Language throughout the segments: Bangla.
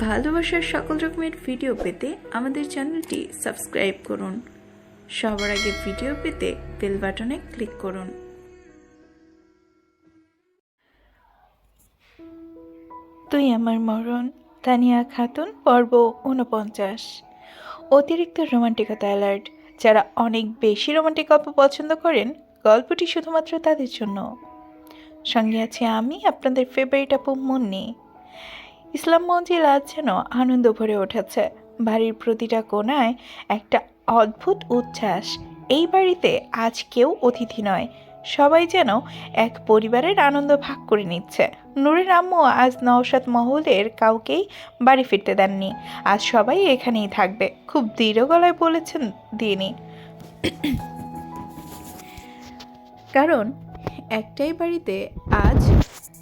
ভালোবাসার সকল রকমের ভিডিও পেতে আমাদের চ্যানেলটি সাবস্ক্রাইব করুন। সবার আগে ভিডিও পেতে বেল বাটনে ক্লিক করুন। তুই আমার মরণ, তানিয়া খাতুন, পর্ব উনপঞ্চাশ অতিরিক্ত রোমান্টিকতা অ্যালার্ট যারা অনেক বেশি রোমান্টিক গল্প পছন্দ করেন, গল্পটি শুধুমাত্র তাদের জন্য। সঙ্গে আছে আমি, আপনাদের ফেভারিট আপু মুন্নি। ইসলাম মঞ্জিল আজ যেন আনন্দ ভরে উঠেছে। বাড়ির প্রতিটা কোনায় একটা অদ্ভুত উচ্ছ্বাস। এই বাড়িতে আজ কেউ অতিথি নয়। সবাই যেন এক পরিবারের আনন্দ ভাগ করে নিচ্ছে। নুরের আম্মু আজ নওশাদ মহলের কাউকেই বাড়ি ফিরতে দেননি। আজ সবাই এখানেই থাকবে। খুব দৃঢ় গলায় বলেছেন দিনি কারণ একটাই বাড়িতে আজ,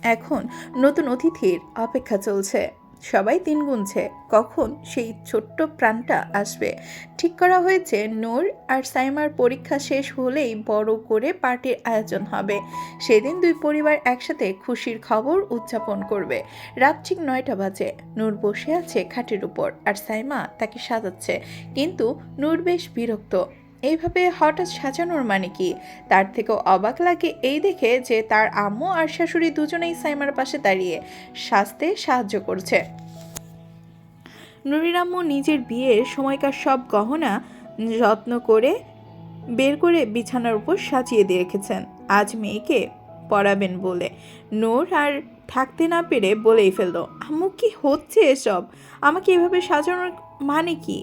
এখন নতুন অতিথির অপেক্ষা চলছে। সবাই দিন গুনছে। কখন সেই ছোট্ট প্রাণটা আসবে? ঠিক করা হয়েছে, নূর আর সাইমার পরীক্ষা শেষ হলেই বড় করে পার্টির আয়োজন হবে। সেদিন দুই পরিবার একসাথে খুশির খবর উদযাপন করবে। রাত ঠিক নয়টা বাজে। নূর বসে আছে খাটের উপর আর সাইমা তাকে সাজাচ্ছে। কিন্তু নূর বেশ বিরক্ত। এইভাবে হঠাৎ সাজানোর মানে কি? তার থেকেও অবাক লাগে এই দেখে যে তার আম্মু আর শাশুড়ি দুজনেই সাইমার পাশে দাঁড়িয়ে সাজতে সাহায্য করছে। নুরির আম্মু নিজের বিয়ের সময়কার সব গহনা যত্ন করে বের করে বিছানার উপর সাজিয়ে দিয়ে রেখেছেন। আজ মেয়েকে পড়াবেন বলে। নূর আর থাকতে না পেরে বলেই ফেলল, আম্মু, কি হচ্ছে এসব? আমাকে এভাবে সাজানোর মানে কি?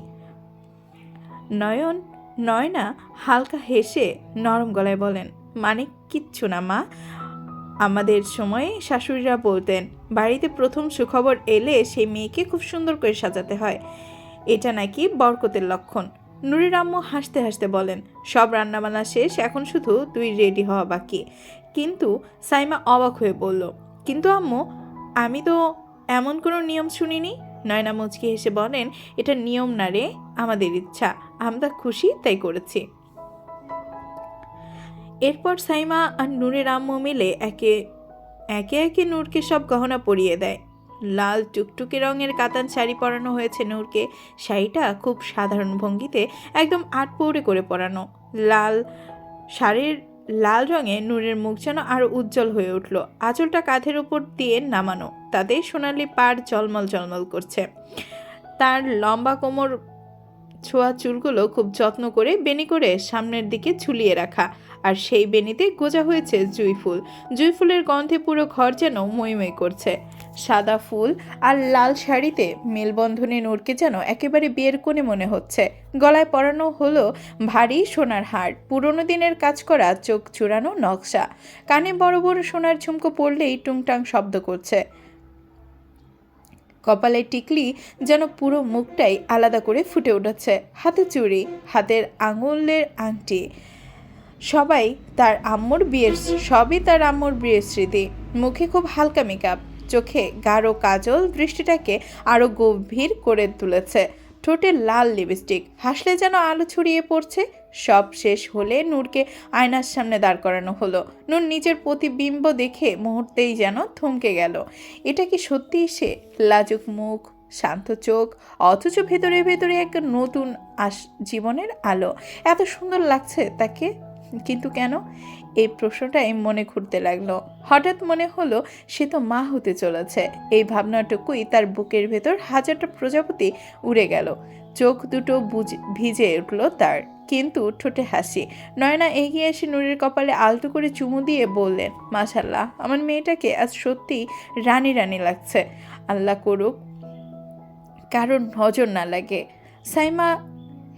নয়ন নয়না হালকা হেসে নরম গলায় বলেন মানে কিচ্ছু না, মা। আমাদের সময়ে শাশুড়িরা বলতেন, বাড়িতে প্রথম সুখবর এলে সেই মেয়েকে খুব সুন্দর করে সাজাতে হয়। এটা নাকি বরকতের লক্ষণ। নুরির আম্মু হাসতে হাসতে বলেন, সব রান্নাবান্না শেষ, এখন শুধু তুই রেডি হওয়া বাকি। কিন্তু সাইমা অবাক হয়ে বলল, কিন্তু আম্মু, আমি তো এমন কোনো নিয়ম শুনিনি? নয়না মুচকি হেসে বলেন, এটা নিয়ম না রে, আমাদের ইচ্ছা। আমরা খুশি, তাই করেছি। এরপর সাইমা আর নূরের আম্মু মিলে একে একে একে নূরকে সব গহনা পরিয়ে দেয়। লাল টুকটুকে রঙের কাতান শাড়ি পরানো হয়েছে নূরকে। শাড়িটা খুব সাধারণ ভঙ্গিতে একদম আট পৌড়ে করে পরানো। লাল শাড়ির লাল রঙে নূরের মুখ যেন আরও উজ্জ্বল হয়ে উঠল। আঁচলটা কাঁধের উপর দিয়ে নামানো। তাতে সোনালি পাড় জলমল জলমল করছে। তার লম্বা কোমর ছোঁয়া চুলগুলো খুব যত্ন করে বেনি করে সামনের দিকে ঝুলিয়ে রাখা। আর সেই বেনিতে গোজা হয়েছে জুই ফুল। জুই ফুলের গন্ধে পুরো ঘর যেন মইময় করছে। সাদা ফুল আর লাল শাড়িতে মেলবন্ধনে নূরকে যেন একেবারে বিয়ের কোণে মনে হচ্ছে। গলায় পরানো হলো ভারী সোনার হার, পুরনো দিনের কাজ করা, চোখ চূড়ানো নকশা। কানে বড় বড় সোনার ঝুমকো পড়লেই টুংটাং শব্দ করছে। কপালে টিকলি যেন পুরো মুখটাই আলাদা করে ফুটে উঠেছে। হাতে চুড়ি, হাতের আঙুলের আংটি। সবাই তার আম্মুর বিয়ের, সবই তার আম্মুর বিয়ের স্মৃতি। মুখে খুব হালকা মেকআপ চোখে গাঢ় কাজল, দৃষ্টিটাকে আরও গভীর করে তুলেছে। ঠোঁটে লাল লিপস্টিক। হাসলে যেন আলো ছড়িয়ে পড়ছে। সব শেষ হলে নূরকে আয়নার সামনে দাঁড় করানো হলো। নূর নিজের প্রতিবিম্ব দেখে মুহূর্তেই যেন থমকে গেল। এটা কি সত্যিই সে? লাজুক মুখ, শান্ত চোখ, অথচ ভেতরে ভেতরে এক নতুন আস জীবনের আলো। এত সুন্দর লাগছে তাকে। কিন্তু কেন? এই প্রশ্নটাই মনে ঘুরতে লাগল। হঠাৎ মনে হলো সে তো মা হতে চলেছে। এই ভাবনাটুকুই তার বুকের ভেতর হাজারটা প্রজাপতি উড়ে গেল। চোখ দুটো ভিজে উঠল তার। কিন্তু ঠোঁটে হাসি। নয়না এগিয়ে এসে নুরের কপালে আলতো করে চুমু দিয়ে বললেন, মাশাল্লাহ, আমার মেয়েটাকে আজ সত্যি রানী রানী লাগছে। আল্লাহ করুক, কারোর নজর না লাগে। সাইমা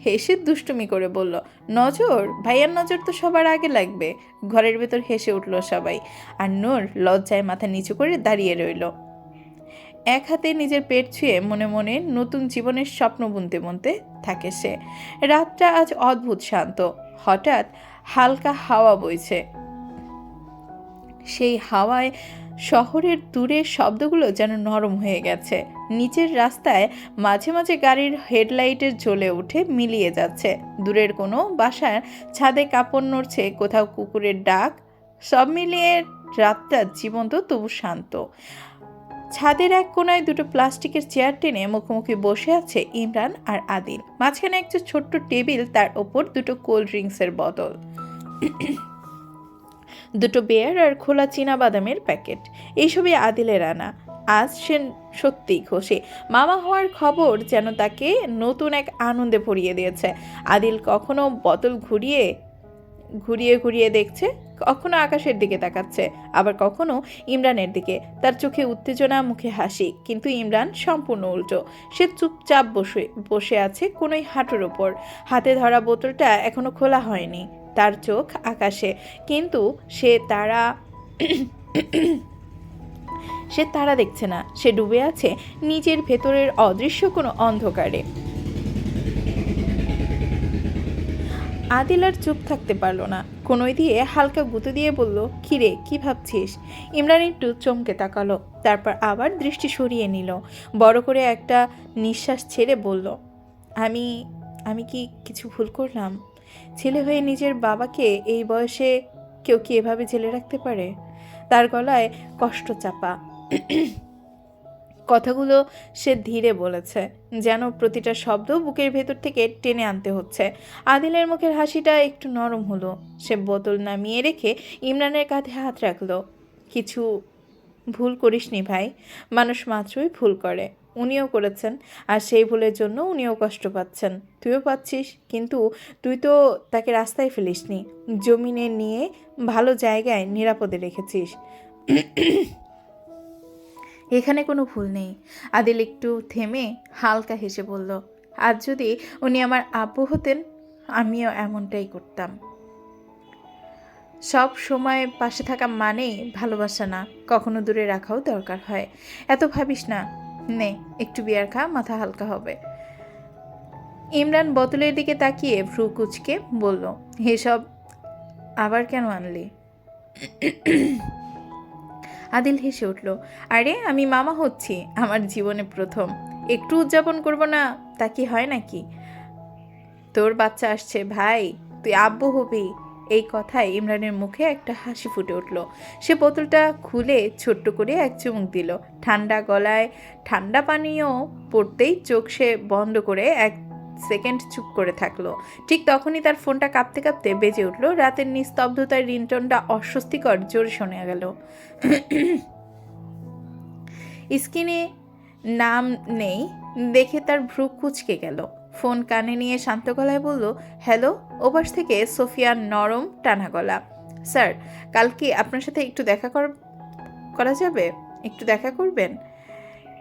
হেসে দুষ্টুমি করে বলল, নজর? ভাইয়ার নজর তো সবার আগে লাগবে। ঘরের ভেতর হেসে উঠল সবাই। আর নূর লজ্জায় মাথা নিচু করে দাঁড়িয়ে রইল। এক হাতে নিজের পেট ছুঁয়ে মনে মনে নতুন জীবনের স্বপ্ন বুনতে বুনতে থাকে সে। রাতটা আজ অদ্ভুত শান্ত। হঠাৎ হালকা হাওয়া বইছে। সেই হাওয়ায় শহরের দূরের শব্দগুলো যেন নরম হয়ে গেছে। নিচের রাস্তায় মাঝে মাঝে গাড়ির হেডলাইটের জ্বলে উঠে মিলিয়ে যাচ্ছে। দূরের কোনো বাসার ছাদে কাপড় নড়ছে, কোথাও কুকুরের ডাক। সব মিলিয়ে রাতটা জীবন্ত, তবু শান্ত। ছাদের এক কোনায় দুটো প্লাস্টিকের চেয়ার টেনে মুখোমুখি বসে আছে ইমরান আর আদিল। মাঝখানে একটা ছোট্ট টেবিল, তার ওপর দুটো কোল্ড ড্রিঙ্কসের বোতল। দুটো বেয়ার আর খোলা চীনা বাদামের প্যাকেট এইসবই আদিলের আনা। আজ সে সত্যিই খুশি। মামা হওয়ার খবর যেন তাকে নতুন এক আনন্দে ভরিয়ে দিয়েছে। আদিল কখনো বোতল ঘুরিয়ে ঘুরিয়ে ঘুরিয়ে দেখছে, কখনো আকাশের দিকে তাকাচ্ছে, আবার কখনো ইমরানের দিকে। তার চোখে উত্তেজনা, মুখে হাসি, কিন্তু ইমরান সম্পূর্ণ উল্টো। সে চুপচাপ বসে বসে আছে কোনোই হাঁটুর ওপর। হাতে ধরা বোতলটা এখনও খোলা হয়নি। তার চোখ আকাশে। কিন্তু সে তারা সে তারা দেখছে না। সে ডুবে আছে নিজের ভেতরের অদৃশ্য কোনো অন্ধকারে। আদিল আর চুপ থাকতে পারল না। কোনোই দিয়ে হালকা গুঁতো দিয়ে বলল, কিরে, কি ভাবছিস? ইমরান একটু চমকে তাকালো, তারপর আবার দৃষ্টি সরিয়ে নিল। বড় করে একটা নিঃশ্বাস ছেড়ে বলল, আমি আমি কি কিছু ভুল করলাম? ছেলে হয়ে নিজের বাবাকে এই বয়সে কেউ কি এভাবে জেলে রাখতে পারে? তার গলায় কষ্ট চাপা। কথাগুলো সে ধীরে বলেছে, যেন প্রতিটা শব্দ বুকের ভেতর থেকে টেনে আনতে হচ্ছে। আদিলের মুখের হাসিটা একটু নরম হলো। সে বোতল নামিয়ে রেখে ইমরানের কাঁধে হাত রাখল। কিছু ভুল করিসনি ভাই, মানুষ মাত্রই ভুল করে। উনিও করেছেন আর সেই ভুলের জন্য উনিও কষ্ট পাচ্ছেন। তুইও পাচ্ছিস, কিন্তু তুই তো তাকে রাস্তায় ফেলিসনি। জমিনে নিয়ে ভালো জায়গায় নিরাপদে রেখেছিস। এখানে কোনো ভুল নেই। আদিল একটু থেমে হালকা হেসে বলল আর যদি উনি আমার আব্বু হতেন, আমিও এমনটাই করতাম। সব সময় পাশে থাকা মানেই ভালোবাসা না। কখনো দূরে রাখাও দরকার হয়। এত ভাবিস না নে, একটু বিয়ার খা, মাথা হালকা হবে। ইমরান বোতলের দিকে তাকিয়ে ভ্রু কুচকে বলল, এসব আবার কেন আনলি? আদিল হেসে উঠল, আরে, আমি মামা হচ্ছি, আমার জীবনে প্রথম। একটু উদযাপন করব না, তা কি হয় নাকি? তোর বাচ্চা আসছে, ভাই, তুই আব্বু হবি। এই কথায় ইমরানের মুখে একটা হাসি ফুটে উঠল। সে বোতলটা খুলে ছোট্ট করে এক চুমুক দিল। ঠান্ডা গলায় ঠান্ডা পানীয় পড়তেই চোখ সে বন্ধ করে এক সেকেন্ড চুপ করে থাকল। ঠিক তখনই তার ফোনটা কাঁপতে কাঁপতে বেজে উঠল। রাতের নিস্তব্ধতার রিনটনটা অস্বস্তিকর জোরে শোনা গেল। স্ক্রিনে নাম নেই, দেখে তার ভ্রু কুচকে গেল। ফোন কানে নিয়ে শান্ত গলায় বলল, হ্যালো? ওপাশ থেকে সোফিয়ার নরম, টানা গলা। স্যার, কালকে আপনার সাথে একটু দেখা কর যাবে? একটু দেখা করবেন?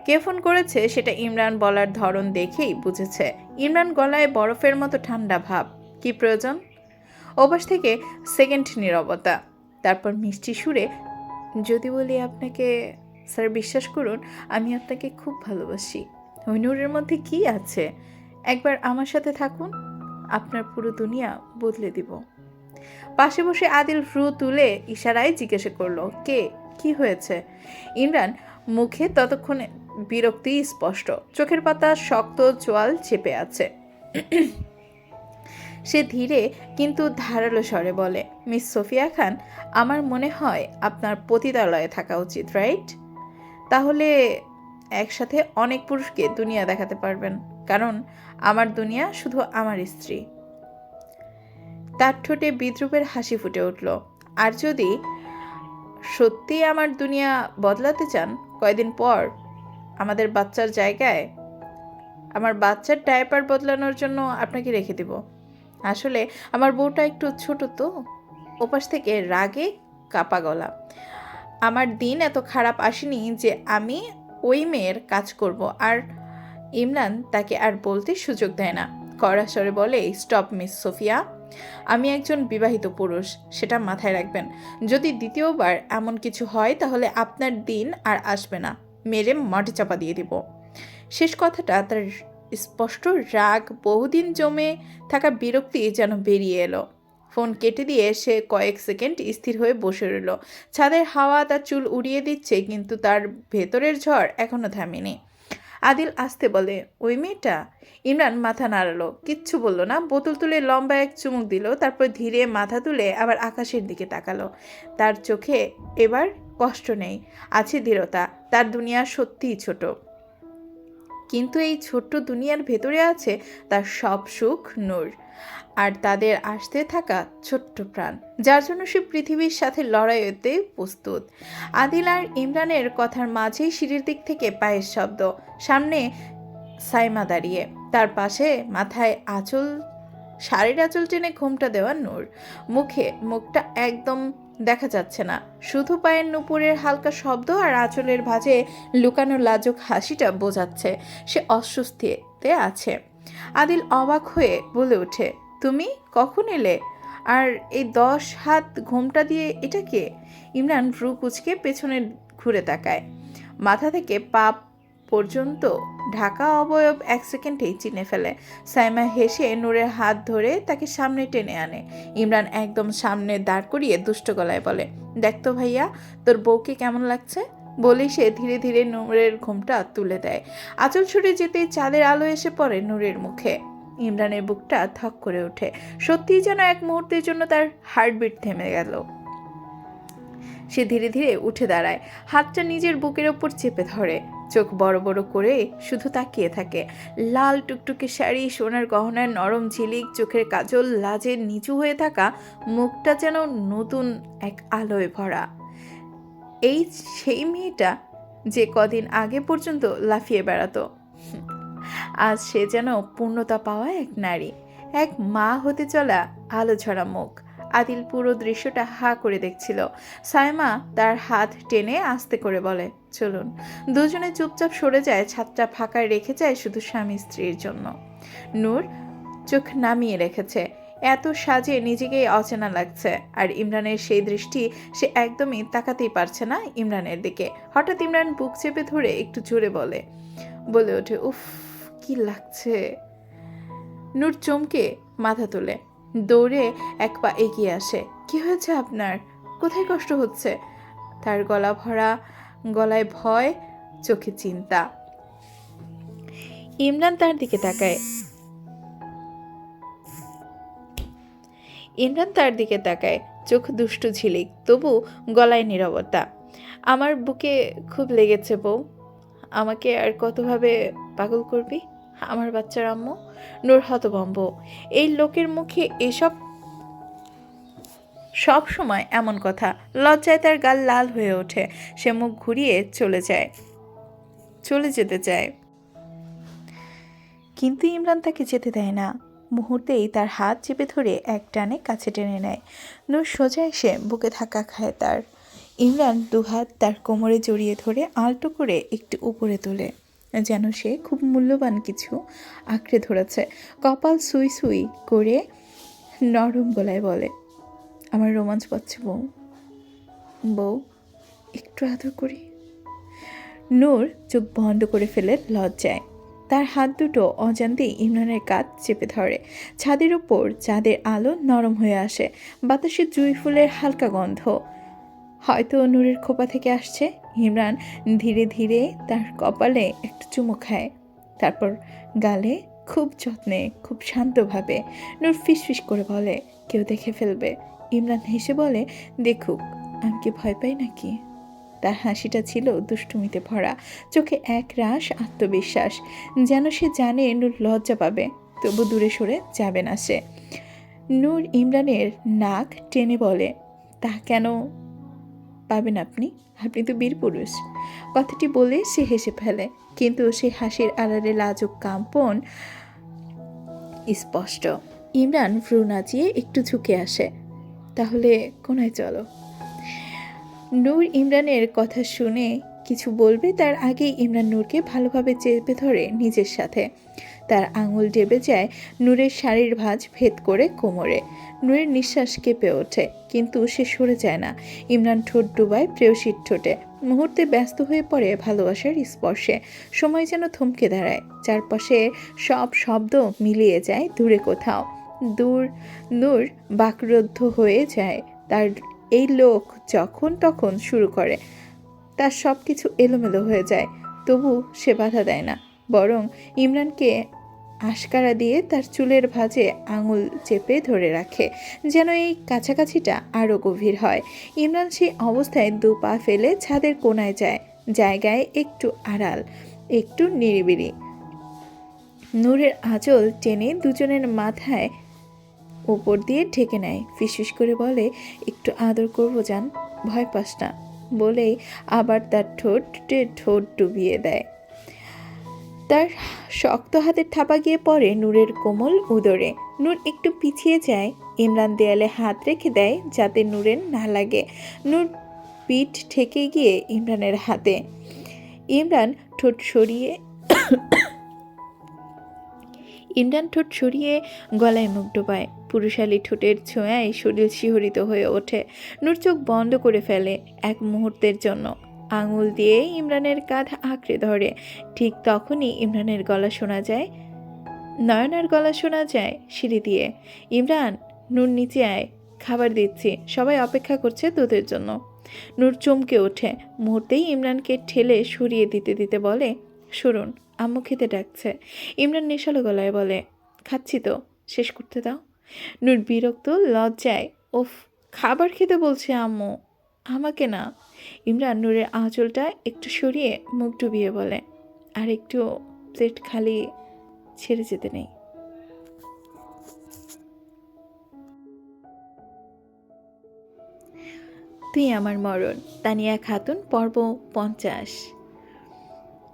কে ফোন করেছে? সেটা ইমরান বলার ধরন দেখেই বুঝেছে। ইমরান গলায় বরফের মতো ঠান্ডা ভাব। কি প্রয়োজন? ওপাশ থেকে সেকেন্ড নিরবতা। তারপর মিষ্টি সুরে, যদি বলি আপনাকে, স্যার বিশ্বাস করুন, আমি আপনাকে খুব ভালোবাসি। ওই নূরের মধ্যে কি আছে? একবার আমার সাথে থাকুন, আপনার পুরো দুনিয়া বদলে দিব। পাশে বসে আদিল ভ্রু তুলে ইশারায় জিজ্ঞাসা করল, কে? কি হয়েছে? ইমরান মুখে ততক্ষণে বিরক্তি স্পষ্ট, চোখের পাতা শক্ত চোয়াল চেপে আছে। সে ধীরে কিন্তু ধারালো স্বরে বলে, মিস সোফিয়া খান, আমার মনে হয় আপনার পতিতালয়ে থাকা উচিত, রাইট? তাহলে একসাথে অনেক পুরুষকে দুনিয়া দেখাতে পারবেন, কারণ আমার দুনিয়া শুধু আমার স্ত্রী। তার ঠোঁটে বিদ্রুপের হাসি ফুটে উঠল। আর যদি সত্যি আমার দুনিয়া বদলাতে চান, কয়দিন পর আমাদের বাচ্চার জায়গায় আমার বাচ্চার ডায়পার বদলানোর জন্য আপনাকে রেখে দেব। আসলে আমার বউটা একটু ছোট তো, ওপাশ থেকে রাগে কাপা গলা। আমার দিন এত খারাপ আসেনি যে আমি ওই মেয়ের কাজ করব। আর ইমরান তাকে আর বলতে সুযোগ দেয় না। কড়া বলে, স্টপ, মিস সোফিয়া। আমি একজন বিবাহিত পুরুষ, সেটা মাথায় রাখবেন। যদি দ্বিতীয়বার এমন কিছু হয়, তাহলে আপনার দিন আর আসবে না। মেরে মাটি চাপা দিয়ে দিব। শেষ কথাটা তার স্পষ্ট রাগ, বহুদিন জমে থাকা বিরক্তি যেন বেরিয়ে এলো। ফোন কেটে দিয়ে সে কয়েক সেকেন্ড স্থির হয়ে বসে রইল। ছাদের হাওয়া তার চুল উড়িয়ে দিচ্ছে, কিন্তু তার ভেতরের ঝড় এখনও থামেনি। আদিল আসতে বলে, ওই মেয়েটা? ইমরান মাথা নাড়ালো। কিচ্ছু বলল না, বোতল তুলে লম্বা এক চুমুক দিল, তারপর ধীরে মাথা তুলে আবার আকাশের দিকে তাকালো। তার চোখে এবার কষ্ট নেই, আছে দৃঢ়তা, তার দুনিয়া সত্যিই ছোট। কিন্তু এই ছোট্ট দুনিয়ার ভেতরে আছে তার সব সুখ, নূর। আর তাদের আসতে থাকা ছোট্ট প্রাণ, যার জন্য সে পৃথিবীর সাথে লড়াইতে প্রস্তুত। আদিল আর ইমরানের কথার মাঝেই সিঁড়ির দিক থেকে পায়ের শব্দ, সামনে সাইমা দাঁড়িয়ে, তার পাশে মাথায় আঁচল, শাড়ির আঁচল টেনে ঘোমটা দেওয়া নূর। মুখে, মুখটা একদম দেখা যাচ্ছে না। শুধু পায়ের নুপুরের হালকা শব্দ আর আঁচলের ভাঁজে লুকানো লাজক হাসিটা বোঝাচ্ছে। সে অস্বস্তিতে আছে। আদিল অবাক হয়ে বলে ওঠে, তুমি কখন এলে? আর এই দশ হাত ঘোমটা দিয়ে এটা কে? ইমরান ভ্রু কুচকে পেছনে ঘুরে তাকায়। মাথা থেকে পা পর্যন্ত ঢাকা অবয়ব এক সেকেন্ডেই চিনে ফেলে। সাইমা হেসে নূরের হাত ধরে তাকে সামনে টেনে আনে। ইমরান একদম সামনে দাঁড় করিয়ে দুষ্ট গলায় বলে, দেখ তো ভাইয়া, তোর বউকে কেমন লাগছে? বলেই সে ধীরে ধীরে নূরের ঘোমটা তুলে দেয়। আঁচল ছুটে যেতেই চাঁদের আলো এসে পড়ে নূরের মুখে। ইমরানের বুকটা থক করে ওঠে। সত্যিই যেন এক মুহূর্তের জন্য তার হার্টবিট থেমে গেল। সে ধীরে ধীরে উঠে দাঁড়ায়। হাতটা নিজের বুকের ওপর চেপে ধরে। চোখ বড় বড় করে শুধু তাকিয়ে থাকে। লাল টুকটুকে শাড়ি, সোনার গহনার নরম ঝিলিক, চোখের কাজল লাজের নিচু হয়ে থাকা মুখটা যেন নতুন এক আলোয় ভরা। এই সেই মেয়েটা যে কদিন আগে পর্যন্ত লাফিয়ে বেড়াতো। আজ সে যেন পূর্ণতা পাওয়া এক নারী, এক মা হতে চলা আলো ছড়া মুখ। আদিল পুরো দৃশ্যটা হা করে দেখছিল। সাইমা তার হাত টেনে আস্তে করে বলে, চলুন। দুজনে চুপচাপ সরে যায়, ছাদটা ফাঁকায় রেখে যায় শুধু স্বামী স্ত্রীর জন্য। নূর চোখ নামিয়ে রেখেছে। এত সাজে নিজেকেই অচেনা লাগছে। আর ইমরানের সেই দৃষ্টি সে একদমই তাকাতেই পারছে না ইমরানের দিকে। হঠাৎ ইমরান বুক চেপে ধরে একটু জোরে বলে বলে ওঠে, উফ, কি লাগছে? নূর চমকে মাথা তোলে। দৌড়ে এক পা এগিয়ে আসে। কি হয়েছে আপনার? কোথায় কষ্ট হচ্ছে? তার গলা ভরা, গলায় ভয়, চোখে চিন্তা। ইমরান তার দিকে তাকায়। ইমরান তার দিকে তাকায়। চোখ দুষ্টু ঝিলিক, তবু গলায় নীরবতা। আমার বুকে খুব লেগেছে বউ। আমাকে আর কতভাবে পাগল করবি? আমার বাচ্চার আম্মু নূর হতভম্ব। এই লোকের মুখে এসব সব সময় এমন কথা। লজ্জায় তার গাল লাল হয়ে ওঠে। সে মুখ ঘুরিয়ে চলে যায়। চলে যেতে চায়। কিন্তু ইমরান তাকে যেতে দেয় না। মুহূর্তেই তার হাত চেপে ধরে এক টানে কাছে টেনে নেয়। নূর সোজা এসে বুকে ধাক্কা খায় তার। ইমরান দুহাত তার কোমরে জড়িয়ে ধরে আলটো করে একটু উপরে তোলে। যেন সে খুব মূল্যবান কিছু আঁকড়ে ধরেছে। কপাল সুই সুই করে নরম গলায় বলে, আমার রোমাঞ্চ পাচ্ছে বউ। বউ, একটু আদর করি। নূর চোখ বন্ধ করে ফেলে লজ্জায়। তার হাত দুটো অজান্তেই ইমরানের কাঁধ চেপে ধরে। ছাদের ওপর চাঁদের আলো নরম হয়ে আসে। বাতাসে জুঁই ফুলের হালকা গন্ধ। হয়তো নূরের খোপা থেকে আসছে। ইমরান ধীরে ধীরে তার কপালে একটু চুমু খায়। তারপর গালে খুব যত্নে, খুব শান্তভাবে নূর ফিসফিস করে বলে, কেউ দেখে ফেলবে। ইমরান হেসে বলে, দেখুক, আমি কি ভয় পাই নাকি? তার হাসিটা ছিল দুষ্টুমিতে ভরা, চোখে এক রাস আত্মবিশ্বাস। যেন সে জানে নূর লজ্জা পাবে, তবু দূরে সরে যাবে না সে। নূর ইমরানের নাক টেনে বলে, তা কেন পাবেন আপনি। আপনি তো বীর পুরুষ। কথাটি বলে সে হেসে ফেলে। কিন্তু সে হাসির আড়ালে লাজুক কাম্পন স্পষ্ট। ইমরান ভ্রু নাচিয়ে একটু ঝুঁকে আসে। তাহলে কোনায় চলো? নূর ইমরানের কথা শুনে কিছু বলবে, তার আগেই ইমরান নূরকে ভালোভাবে চেপে ধরে নিজের সাথে। তার আঙুল ডেবে যায় নূরের শাড়ির ভাঁজ ভেদ করে কোমরে। নূরের নিঃশ্বাস কেঁপে ওঠে, কিন্তু সে সরে যায় না। ইমরান ঠোঁট ডুবায় প্রেয়সীর ঠোঁটে। মুহূর্তে ব্যস্ত হয়ে পড়ে ভালোবাসার স্পর্শে। সময় যেন থমকে দাঁড়ায়। চারপাশে সব শব্দ মিলিয়ে যায় দূরে কোথাও। দূর, নূর বাকরুদ্ধ হয়ে যায়। তার এই লোক যখন তখন শুরু করে। তার সব কিছু এলোমেলো হয়ে যায়। তবু সে বাধা দেয় না। বরং ইমরানকে আশকারা দিয়ে তার চুলের ভাঁজে আঙুল চেপে ধরে রাখে, যেন এই কাছাকাছিটা আরও গভীর হয়। ইমরান সেই অবস্থায় দু পা ফেলে ছাদের কোনায় যায়, জায়গায় একটু আড়াল, একটু নিরিবিলি। নূরের আঁচল টেনে দুজনের মাথায় ওপর দিয়ে ঢেকে নেয়, ফিসফিস করে বলে, একটু আদর করব যান ভয় পাস না। বলেই আবার তার ঠোঁটে ঠোঁট ডুবিয়ে দেয়। তার শক্ত হাতের থাপা গিয়ে পড়ে নূরের কোমল উদরে। নূর একটু পিছিয়ে যায়, ইমরান দেয়ালে হাত রেখে দেয় যাতে নূরের না লাগে। নূর পিঠ ঠেকে গিয়ে ইমরানের হাতে। ইমরান ঠোঁট সরিয়ে ইমরান ঠোঁট সরিয়ে গলায় মুখ ডোবায়। পুরুষালী ঠোঁটের ছোঁয়ায় শরীর শিহরিত হয়ে ওঠে। নূর চোখ বন্ধ করে ফেলে এক মুহূর্তের জন্য। আঙুল দিয়ে ইমরানের কাঁধ আঁকড়ে ধরে। ঠিক তখনই ইমরানের গলা শোনা যায়। নয়নার গলা শোনা যায় সিঁড়ি দিয়ে। ইমরান, নূর নিচে আয়, খাবার দিচ্ছি, সবাই অপেক্ষা করছে তোদের জন্য। নূর চমকে ওঠে। মুহূর্তেই ইমরানকে ঠেলে সরিয়ে দিতে দিতে বলে শুনুন আম্মু খেতে ডাকছে। ইমরান নেশালো গলায় বলে, খাচ্ছি তো, শেষ করতে দাও। নূর বিরক্ত লজ্জায়, ওফ, খাবার খেতে বলছে আম্মু, আমাকে না। ইমরান নূরের আঁচলটা একটু সরিয়ে মুখ ডুবিয়ে বলে, আর একটু প্লেট খালি ছেড়ে যেতে নেই। তুই আমার মরণ, তানিয়া খাতুন, পর্ব পঞ্চাশ।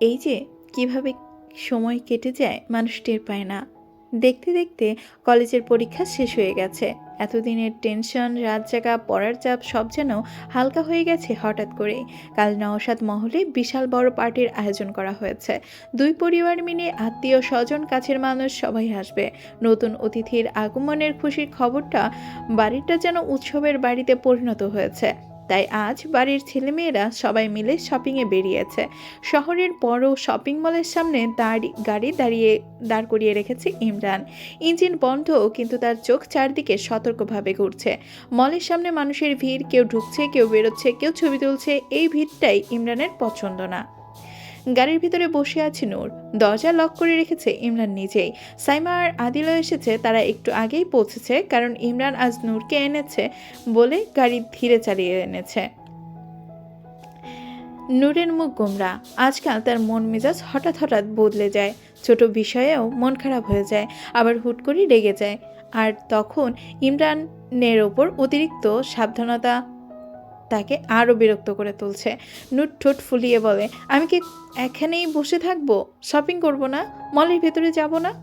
এই যে, কীভাবে সময় কেটে যায়, মানুষ টের পায় না। দেখতে দেখতে কলেজের পরীক্ষা শেষ হয়ে গেছে। এতদিনের টেনশন রাত জাগা পড়ার চাপ সব যেন হালকা হয়ে গেছে হঠাৎ করে কাল নওশাদ মহলে বিশাল বড় পার্টির আয়োজন করা হয়েছে। দুই পরিবার মিলে আত্মীয় স্বজন, কাছের মানুষ সবাই আসবে। নতুন অতিথির আগমনের খুশির খবরটা বাড়িটা যেন উৎসবের বাড়িতে পরিণত হয়েছে। তাই আজ বাড়ির ছেলেমেয়েরা সবাই মিলে শপিংয়ে বেরিয়েছে। শহরের বড় শপিং মলের সামনে দাঁড়ি গাড়ি দাঁড়িয়ে, দাঁড় করিয়ে রেখেছে ইমরান। ইঞ্জিন বন্ধ কিন্তু তার চোখ চারদিকে সতর্কভাবে ঘুরছে। মলের সামনে মানুষের ভিড়, কেউ ঢুকছে, কেউ বেরোচ্ছে, কেউ ছবি তুলছে, এই ভিড়টাই ইমরানের পছন্দ না। গাড়ির ভিতরে বসে আছে নূর। দরজা লক করে রেখেছে ইমরান নিজেই। সাইমা আর আদিলও এসেছে, তারা একটু আগেই পৌঁছেছে, কারণ ইমরান আজ নূরকে এনেছে বলে গাড়ি ধীরে চালিয়ে এনেছে। নূরের মুখ গোমরা। আজকাল তার মন মেজাজ হঠাৎ হঠাৎ বদলে যায়। ছোট বিষয়েও মন খারাপ হয়ে যায়, আবার হুট করে রেগে যায়। আর তখন ইমরানের ওপর অতিরিক্ত সাবধানতা তাকে আরও বিরক্ত করে তুলছে। নূর ঠোঁট ফুলিয়ে বলে, আমি কি এখানেই বসে থাকব? শপিং করব না? মলের ভেতরে যাব না?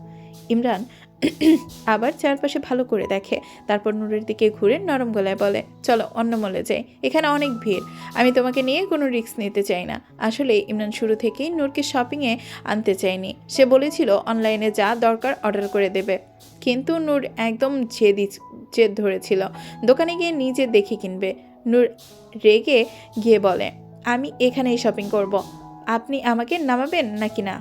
ইমরান আবার চারপাশে ভালো করে দেখে। তারপর নূরের দিকে ঘুরে নরম গলায় বলে, চলো অন্য মলে যাই। এখানে অনেক ভিড়। আমি তোমাকে নিয়ে কোনো রিস্ক নিতে চাই না। আসলে ইমরান শুরু থেকেই নূরকে শপিংয়ে আনতে চাইনি সে বলেছিল, অনলাইনে যা দরকার অর্ডার করে দেবে। কিন্তু নূর একদম জেদি জেদ ধরেছিল। দোকানে গিয়ে নিজে দেখে কিনবে। নূর রেগে গিয়ে বলে, আমি এখানেই শপিং করব। আপনি আমাকে নামাবেন নাকি না?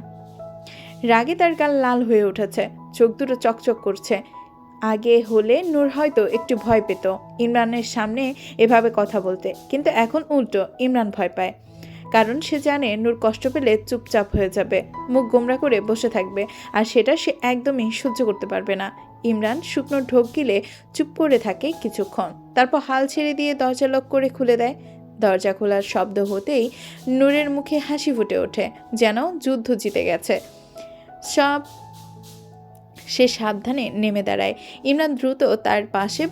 রাগে তার গাল লাল হয়ে উঠেছে, চোখ দুটো চকচক করছে। আগে হলে নূর হয়তো একটু ভয় পেত, ইমরানের সামনে এভাবে কথা বলতে। কিন্তু এখন উল্টো, ইমরান ভয় পায়। কারণ সে জানে নূর কষ্ট পেলে চুপচাপ হয়ে যাবে, মুখ গোমরা করে বসে থাকবে, আর সেটা সে একদমই সহ্য করতে পারবে না। ইমরান শুকনো ঢোক গিলে চুপ করে থাকে কিছুক্ষণ। তারপর হাল ছেড়ে দিয়ে দরজা লক করে খুলে দেয়। দরজা খোলার শব্দ হতেই নূরের মুখে হাসি ফুটে ওঠে, যেন যুদ্ধ জিতে গেছে। সব সে সাবধানে নেমে দাঁড়ায়। ইমরান দ্রুত তার পাশে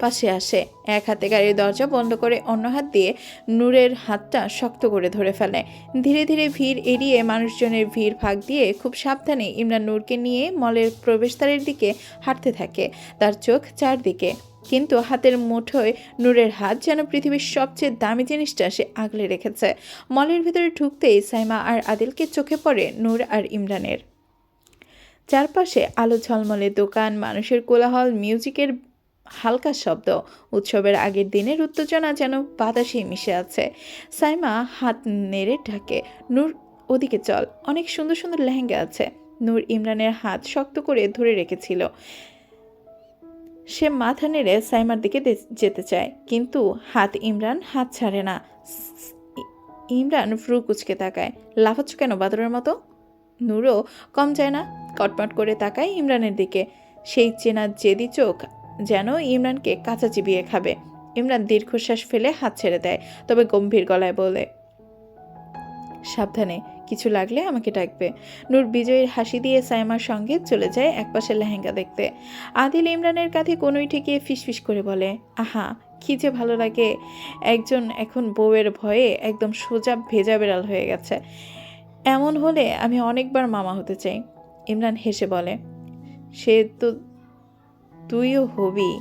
পাশে আসে। এক হাতে গাড়ির দরজা বন্ধ করে অন্য হাত দিয়ে নূরের হাতটা শক্ত করে ধরে ফেলে। ধীরে ধীরে ভিড় এড়িয়ে মানুষজনের ভিড় ফাঁক দিয়ে খুব সাবধানে ইমরান নূরকে নিয়ে মলের প্রবেশদ্বারের দিকে হাঁটতে থাকে, তার চোখ চারদিকে। কিন্তু হাতের মুঠোয় নূরের হাত যেন পৃথিবীর সবচেয়ে দামি জিনিসটা সে আগলে রেখেছে। মলের ভিতরে ঢুকতেই সাইমা আর আদিলকে চোখে পড়ে নূর আর ইমরানের। চারপাশে আলো ঝলমলে দোকান, মানুষের কোলাহল, মিউজিকের হালকা শব্দ। উৎসবের আগের দিনের উত্তেজনা যেন বাতাসে মিশে আছে। সাইমা হাত নেড়ে ঢাকে, নূর, ওদিকে চল। অনেক সুন্দর সুন্দর লেহেঙ্গা আছে। নূর ইমরানের হাত শক্ত করে ধরে রেখেছিল। সে মাথা নেড়ে সাইমার দিকে যেতে চায়, কিন্তু হাত ইমরান হাত ছাড়ে না। ইমরান ফ্রু কুচকে তাকায়, লাফাচ্ছ কেন বাদরের মতো? নূরও কম যায় না, কটমট করে তাকায় ইমরানের দিকে। সেই চেনা জেদি চোখ যেন ইমরানকে কাঁচা চিবিয়ে খাবে। ইমরান দীর্ঘশ্বাস ফেলে হাত ছেড়ে দেয়, তবে গম্ভীর গলায় বলে, সাবধানে, কিছু লাগলে আমাকে ডাকবে। নূর বিজয়ের হাসি দিয়ে সাইমার সঙ্গে চলে যায় একপাশে লেহেঙ্গা দেখতে। আদিল ইমরানের কাঁধে কোনোই ঠেকিয়ে ফিসফিস করে বলে, আহা, কি যে ভালো লাগে। একজন এখন বউয়ের ভয়ে একদম সোজা ভেজা বেড়াল হয়ে গেছে। এমন হলে আমি অনেকবার মামা হতে চাই। ইমরান হেসে বলে, সে তো তুইও হবি।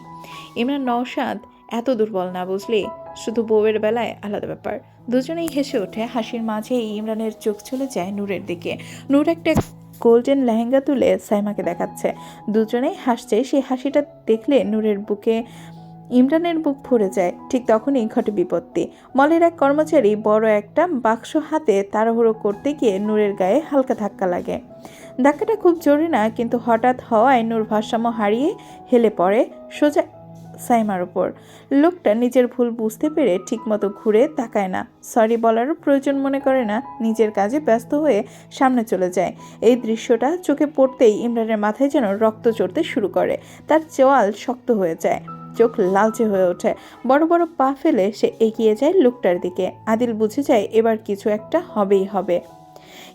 ইমরান, নওশাদ এত দুর্বল না বুঝলি? শুধু বউয়ের বেলায় আলাদা ব্যাপার। দুজনেই হেসে ওঠে, হাসির মাঝেই ইমরানের চোখ চলে যায় নূরের দিকে। নূর একটা গোল্ডেন লেহেঙ্গা তুলে সাইমাকে দেখাচ্ছে। দুজনেই হাসছে সেই হাসিটা দেখলে নূরের বুকে, ইমরানের বুক ভরে যায়। ঠিক তখনই ঘটে বিপত্তি। মলের এক কর্মচারী বড় একটা বাক্স হাতে তাড়াহুড়ো করতে গিয়ে নূরের গায়ে হালকা ধাক্কা লাগে। ধাক্কাটা খুব জোরে না, কিন্তু হঠাৎ হওয়ায় নূর ভারসাম্য হারিয়ে হেলে পড়ে সোজা সাইমার ওপর লোকটা নিজের ভুল বুঝতে পেরে ঠিকমতো ঘুরে তাকায় না। সরি বলারও প্রয়োজন মনে করে না, নিজের কাজে ব্যস্ত হয়ে সামনে চলে যায়। এই দৃশ্যটা চোখে পড়তেই ইমরানের মাথায় যেন রক্ত চড়তে শুরু করে। তার চোয়াল শক্ত হয়ে যায়, চোখ লালচে হয়ে ওঠে। বড় বড় পা ফেলে সে এগিয়ে যায় লোকটার দিকে। আদিল বুঝে যায় এবার কিছু একটা হবেই হবে।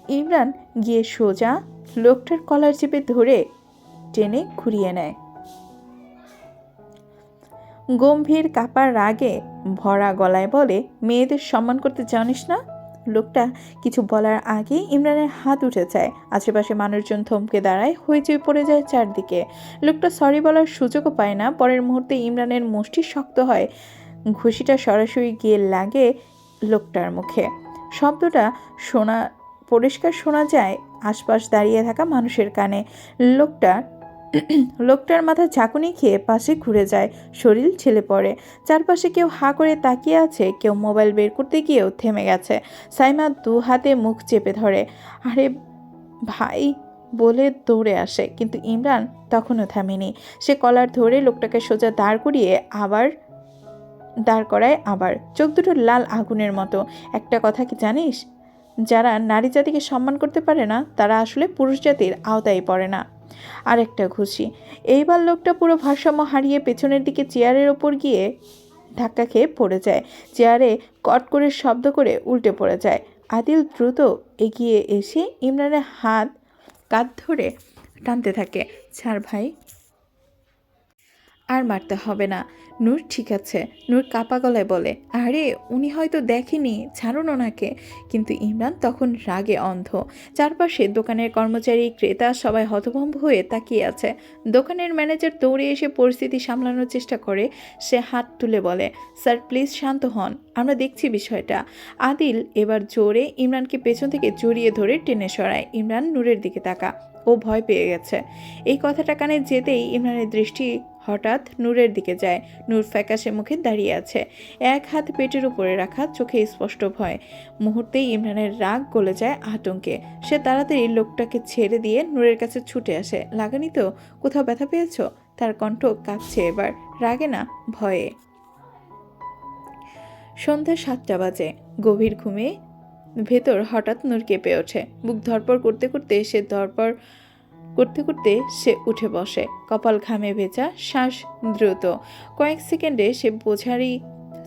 ইমরান গিয়ে সোজা লোকটার কলার চেপে ধরে টেনে ঘুরিয়ে নেয়। গম্ভীর কাপার রাগে ভরা গলায় বলে, মেয়েদের সম্মান করতে জানিস না? লোকটা কিছু বলার আগে ইমরানের হাত উঠে যায়। আশেপাশে মানুষজন থমকে দাঁড়ায়, হইচই পড়ে যায় চারদিকে। লোকটা সরি বলার সুযোগও পায় না। পরের মুহূর্তে ইমরানের মুষ্টি শক্ত হয়। ঘুষিটা সরাসরি গিয়ে লাগে লোকটার মুখে। শব্দটা শোনা পরিষ্কার শোনা যায়, আশপাশ দাঁড়িয়ে থাকা মানুষের কানে। লোকটা, লোকটার মাথা ঝাঁকুনি খেয়ে পাশে ঘুরে যায়, শরীর ছেলে পড়ে। চারপাশে কেউ হা করে তাকিয়ে আছে, কেউ মোবাইল বের করতে গিয়েও থেমে গেছে। সাইমা দু হাতে মুখ চেপে ধরে, আরে ভাই, বলে দৌড়ে আসে, কিন্তু ইমরান তখনও থামেনি। সে কলার ধরে লোকটাকে সোজা দাঁড় করিয়ে আবার, দাঁড় করায় আবার। চোখ দুটো লাল আগুনের মতো। একটা কথা কি জানিস? যারা নারী জাতিকে সম্মান করতে পারে না, তারা আসলে পুরুষ জাতির আওতায় পড়ে না। আরেকটা ঘুষি এইবার লোকটা পুরো ভারসাম্য হারিয়ে পেছনের দিকে চেয়ারের ওপর গিয়ে ধাক্কা খেয়ে পড়ে যায়। চেয়ারে কট করে শব্দ করে উল্টে পড়ে যায়। আদিল দ্রুত এগিয়ে এসে ইমরানের হাত কাঁধ ধরে টানতে থাকে। ছাড় ভাই আর মারতে হবে না। নূর ঠিক আছে। নূর কাপা গলায় বলে, আরে, উনি হয়তো দেখেনি, ছাড়ুন ওনাকে। কিন্তু ইমরান তখন রাগে অন্ধ। চারপাশে দোকানের কর্মচারী, ক্রেতা সবাই হতভম্ব হয়ে তাকিয়ে আছে। দোকানের ম্যানেজার দৌড়ে এসে পরিস্থিতি সামলানোর চেষ্টা করে। সে হাত তুলে বলে, স্যার, প্লিজ শান্ত হন। আমরা দেখছি বিষয়টা। আদিল এবার জোরে ইমরানকে পেছন থেকে জড়িয়ে ধরে টেনে সরায়। ইমরান নূরের দিকে তাকা। ও ভয় পেয়ে গেছে। এই কথাটা কানে যেতেই ইমরানের দৃষ্টি হঠাৎ নূরের দিকে যায়। নূর ফ্যাকাশে মুখে দাঁড়িয়ে আছে। এক হাত পেটের উপরে রাখা চোখে স্পষ্ট ভয়। মুহূর্তেই ইমরানের রাগ গলে যায় আতঙ্কে। সে তাড়াতাড়ি লোকটাকে ছেড়ে দিয়ে নূরের কাছে ছুটে আসে। লাগানি তো? কোথাও ব্যথা পেয়েছ? তার কণ্ঠ কাঁপছে এবার। রাগে না, ভয়ে। সন্ধ্যা সাতটা বাজে। গভীর ঘুমে ভেতর হঠাৎ নূর কেঁপে ওঠে। বুক ধরপর করতে করতে সে ধরপর করতে করতে সে উঠে বসে। কপাল ঘামে ভেজা শ্বাস দ্রুত। কয়েক সেকেন্ডে সে বোঝারই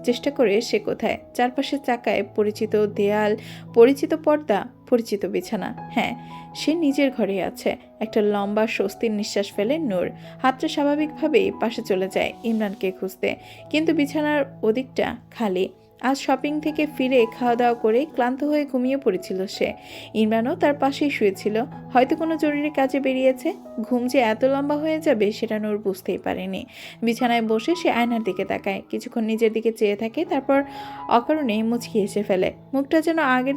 চেষ্টা করে সে কোথায়। চারপাশে চাকায় পরিচিত দেয়াল, পরিচিত পর্দা, পরিচিত বিছানা। হ্যাঁ সে নিজের ঘরে আছে। একটা লম্বা স্বস্তির নিঃশ্বাস ফেলে নূর। হাতটা স্বাভাবিকভাবেই পাশে চলে যায় ইমরানকে খুঁজতে। কিন্তু বিছানার ওদিকটা খালি। আজ শপিং থেকে ফিরে খাওয়া দাওয়া করে ক্লান্ত হয়ে ঘুমিয়ে পড়েছিল সে। ইমরানও তার পাশেই শুয়েছিল। হয়তো কোনো জরুরি কাজে বেরিয়েছে। ঘুম যে এত লম্বা হয়ে যাবে সেটা নূর বুঝতেই পারেনি। বিছানায় বসে সে আয়নার দিকে তাকায়। কিছুক্ষণ নিজের দিকে চেয়ে থাকে, তারপর অকারণে মুচকি হেসে ফেলে। মুখটা যেন আগের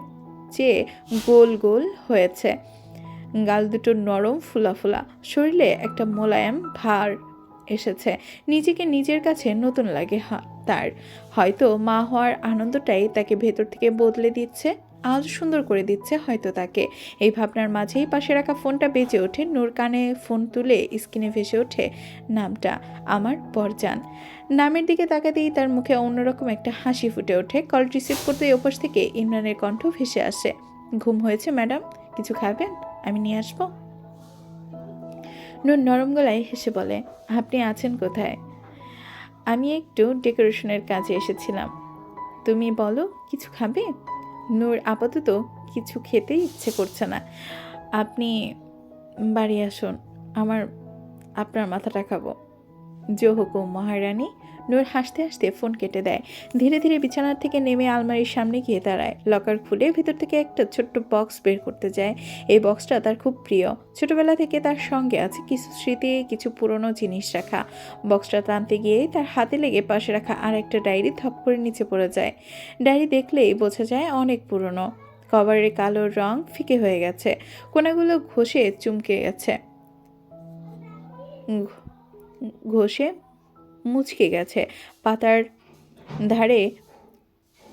চেয়ে গোল গোল হয়েছে। গাল দুটো নরম, ফুলা ফুলা। শরীরে একটা মোলায়েম, ভার এসেছে। নিজেকে নিজের কাছে নতুন লাগে তার। হয়তো মা হওয়ার আনন্দটাই তাকে ভেতর থেকে বদলে দিচ্ছে, আজ সুন্দর করে দিচ্ছে হয়তো তাকে। এই ভাবনার মাঝেই পাশে রাখা ফোনটা বেজে ওঠে। নূর কানে ফোন তুলে স্ক্রিনে ভেসে ওঠে, নামটা আমার পরজান নামের দিকে তাকাতেই তার মুখে অন্যরকম একটা হাসি ফুটে ওঠে। কল রিসিভ করতে ওপাশ থেকে ইমরানের কণ্ঠ ভেসে আসে। ঘুম হয়েছে, ম্যাডাম? কিছু খাবেন? আমি নিয়ে আসব? নূর নরম গলায় হেসে বলে, আপনি আছেন কোথায়? আমি একটু ডেকোরেশনের কাজে এসেছিলাম। তুমি বলো, কিছু খাবে? নূর, আপাতত কিছু খেতে ইচ্ছে করছে না। আপনি বাড়ি আসুন, আমার, আপনার মাথাটা খাব। যে হুকুম মহারানী নূর হাসতে হাসতে ফোন কেটে দেয়। ধীরে ধীরে বিছানার থেকে নেমে আলমারির সামনে গিয়ে দাঁড়ায়। লকার খুলে ভেতর থেকে একটা ছোট্ট বক্স বের করতে যায়। এই বক্সটা তার খুব প্রিয়। ছোটবেলা থেকে তার সঙ্গে আছে কিছু স্মৃতি, কিছু পুরনো জিনিস রাখা। বক্সটা টানতে গিয়ে তার হাতে লেগে পাশে রাখা আর একটা ডায়েরি থপ করে নিচে পড়ে যায়। ডায়েরি দেখলেই বোঝা যায় অনেক পুরনো। কভারের কালো রং ফিকে হয়ে গেছে। কোনাগুলো ঘষে চুমকে গেছে। ঘষে মুচকে গেছে। পাতার ধারে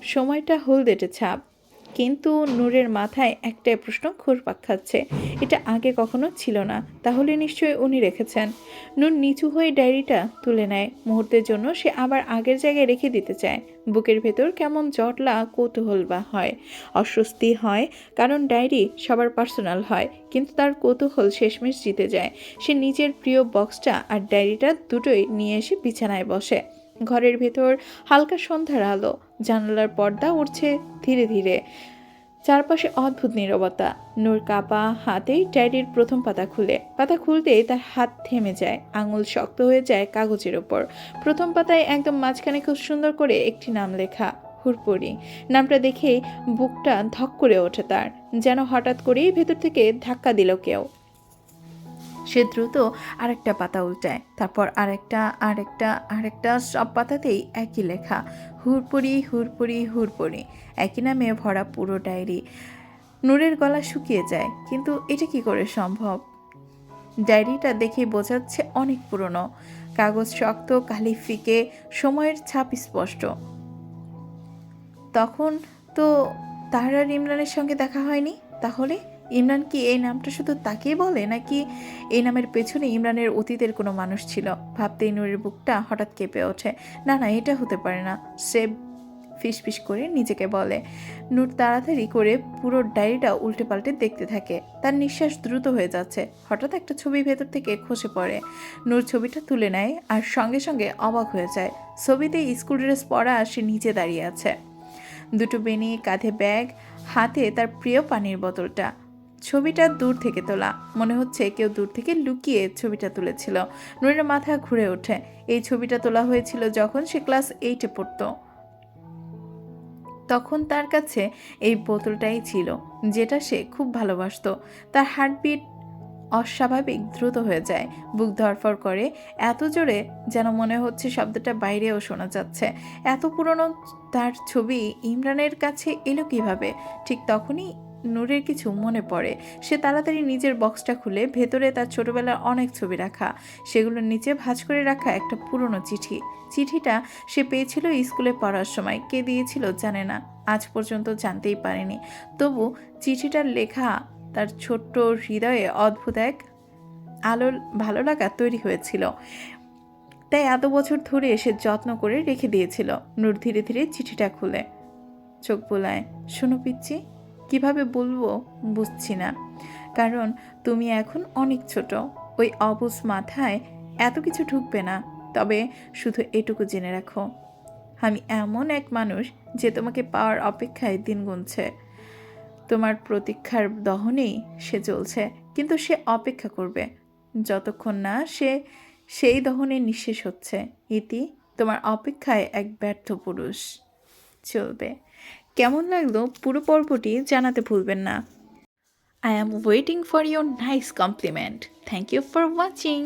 সময়টা হলদেটে ছাপ। কিন্তু নূরের মাথায় একটাই প্রশ্ন ঘুরপাক খাচ্ছে। এটা আগে কখনো ছিল না। তাহলে নিশ্চয়ই উনি রেখেছেন। নূর নিচু হয়ে ডায়েরিটা তুলে নেয়। মুহূর্তের জন্য সে আবার আগের জায়গায় রেখে দিতে চায়। বুকের ভেতর কেমন জটলা কৌতূহল বা হয়। অস্বস্তি হয়, কারণ ডায়েরি সবার পার্সোনাল হয়, কিন্তু তার কৌতূহল শেষমেশ জিতে যায়। সে নিজের প্রিয় বক্সটা আর ডায়েরিটা দুটোই নিয়ে এসে বিছানায় বসে। ঘরের ভেতর হালকা সন্ধ্যার আলো। জানালার পর্দা উঠছে ধীরে ধীরে। চারপাশে অদ্ভুত নীরবতা। নূর কাপা হাতেই ডায়েরির প্রথম পাতা খুলে। পাতা খুলতেই তার হাত থেমে যায়। আঙুল শক্ত হয়ে যায় কাগজের ওপর প্রথম পাতায় একদম মাঝখানে খুব সুন্দর করে একটি নাম লেখা, হুরপরি। নামটা দেখেই বুকটা ধক করে ওঠে তার। যেন হঠাৎ করেই ভেতর থেকে ধাক্কা দিল কেউ। সে দ্রুত আরেকটা পাতা উল্টায়। তারপর আরেকটা আরেকটা আরেকটা সব পাতাতেই একই লেখা হুরপড়ি হুরপড়ি হুরপড়ি একই নামে ভরা পুরো ডায়েরি নূরের গলা শুকিয়ে যায়। কিন্তু এটা কি করে সম্ভব? ডায়েরিটা দেখে বোঝাচ্ছে অনেক পুরনো। কাগজ শক্ত, কালি ফিকে, সময়ের ছাপ স্পষ্ট। তখন তো তার আর ইমরানের সঙ্গে দেখা হয়নি? তাহলে? ইমরান কি এই নামটা শুধু তাকেই বলে, নাকি এই নামের পেছনে ইমরানের অতীতের কোনো মানুষ ছিল? ভাবতেই নূরের বুকটা হঠাৎ কেঁপে ওঠে। না না, এটা হতে পারে না। সে ফিসফিস করে নিজেকে বলে। নূর তাড়াতাড়ি করে পুরো ডায়েরিটা উল্টে পাল্টে দেখতে থাকে। তার নিঃশ্বাস দ্রুত হয়ে যাচ্ছে। হঠাৎ একটা ছবি ভেতর থেকে খসে পড়ে। নূর ছবিটা তুলে নেয় আর সঙ্গে সঙ্গে অবাক হয়ে যায়। ছবিতে স্কুল ড্রেস পরা সে নিচে দাঁড়িয়ে আছে। দুটো বেনি কাঁধে ব্যাগ, হাতে তার প্রিয় পানির বোতলটা। ছবিটা দূর থেকে তোলা। মনে হচ্ছে কেউ দূর থেকে লুকিয়ে ছবিটা তুলেছিল। নুরের মাথা ঘুরে ওঠে। এই ছবিটা তোলা হয়েছিল যখন সে ক্লাস এইটে পড়তো। তখন তার কাছে এই বোতলটাই ছিল, যেটা সে খুব ভালোবাসতো। তার হার্টবিট অস্বাভাবিক দ্রুত হয়ে যায়। বুক ধরফর করে, এত জোরে যেন মনে হচ্ছে শব্দটা বাইরেও শোনা যাচ্ছে। এত পুরনো তার ছবি ইমরানের কাছে এলো কীভাবে? ঠিক তখনই নূরের কিছু মনে পড়ে। সে তাড়াতাড়ি নিজের বক্সটা খুলে ভেতরে তার ছোটবেলার অনেক ছবি রাখা। সেগুলোর নিচে ভাঁজ করে রাখা একটা পুরনো চিঠি। চিঠিটা সে পেয়েছিল স্কুলে পড়ার সময়। কে দিয়েছিল জানে না। আজ পর্যন্ত জানতেই পারেনি। তবু চিঠিটার লেখা তার ছোট্ট হৃদয়ে অদ্ভুত এক আলো ভালো লাগা তৈরি হয়েছিল। তাই এত বছর ধরে সে যত্ন করে রেখে দিয়েছিল। নূর ধীরে ধীরে চিঠিটা খুলে। চোখ বোলায়, শোনো পিচ্ছি কীভাবে বলব বুঝছি না। কারণ তুমি এখন অনেক ছোট। ওই অবুজ মাথায় এত কিছু ঢুকবে না। তবে শুধু এটুকু জেনে রাখো, আমি এমন এক মানুষ যে তোমাকে পাওয়ার অপেক্ষায় দিন গুনছে। তোমার প্রতীক্ষার দহনেই সে চলছে কিন্তু সে অপেক্ষা করবে। যতক্ষণ না সে সেই দহনে নিঃশেষ হচ্ছে, ইতি তোমার অপেক্ষায় এক ব্যর্থ পুরুষ চলবে। কেমন লাগল পুরো পর্বটি জানাতে ভুলবেন না। I am waiting for your nice compliment thank you for watching